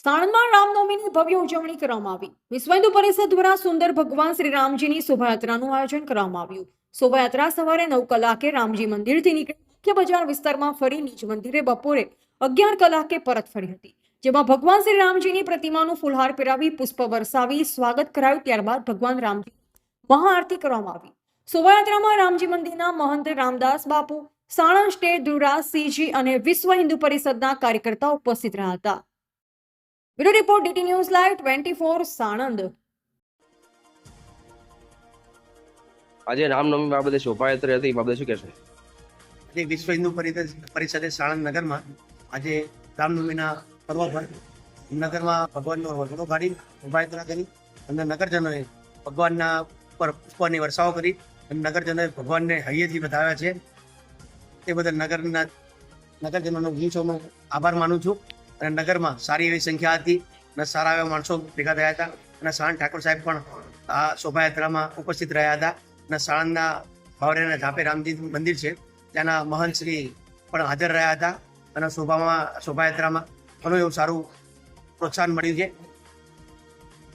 સાણંદમાં રામનવમીની ભવ્ય ઉજવણી કરવામાં આવી. વિશ્વ હિન્દુ પરિષદ દ્વારા સુંદર ભગવાન શ્રી રામજીની શોભાયાત્રાનું આયોજન કરવામાં આવ્યું. શોભાયાત્રા સવારે નવ કલાકે રામજી મંદિરથી નીકળી મુખ્ય બજાર વિસ્તારમાં ફરી નીચ મંદિરે બપોરે અગિયાર કલાકે પરત ફરી હતી. જેમાં ભગવાન શ્રી રામજીની પ્રતિમાનું ફુલહાર પહેરાવી પુષ્પ વરસાવી સ્વાગત કરાયું. ત્યારબાદ ભગવાન રામજી મહાઆરતી કરવામાં આવી. શોભાયાત્રામાં રામજી મંદિરના મહંત રામદાસ બાપુ, સાણંદ સ્ટેટ સિંહજી અને વિશ્વ હિન્દુ પરિષદના કાર્યકર્તાઓ ઉપસ્થિત રહ્યા હતા. Bureau report DT news live twenty four Sanand. આજે રામનવમી બાબતે શોભાયાત્રા હતી એ બાબતે શું કહેશો? આજે વિશ્વ હિન્દુ પરિષદ પરિષદે સાણંદ નગરમાં આજે રામનવમીના પર્વ પર નગરમાં ભગવાનનો વગડો કાઢી શોભાયાત્રા કરી અને નગરજનોએ ભગવાનના પર પુષ્પની વર્ષાઓ કરી અને નગરજનોએ ભગવાનને હૈયેથી બતાવ્યા છે. તે બદલ નગરના નગરજનોનો હું સૌનો આભાર માનું છું. અને નગરમાં સારી એવી સંખ્યા હતી. અને સારા એવા માણસો ભેગા થયા હતા. અને સાણંદ ઠાકોર સાહેબ પણ આ શોભાયાત્રામાં ઉપસ્થિત રહ્યા હતા. અને સાણંદના ભાવરેના ઝાપે રામજી મંદિર છે. ત્યાંના મહંત શ્રી પણ હાજર રહ્યા હતા. અને શોભામાં, શોભાયાત્રામાં ઘણું એવું સારું પ્રોત્સાહન મળ્યું છે.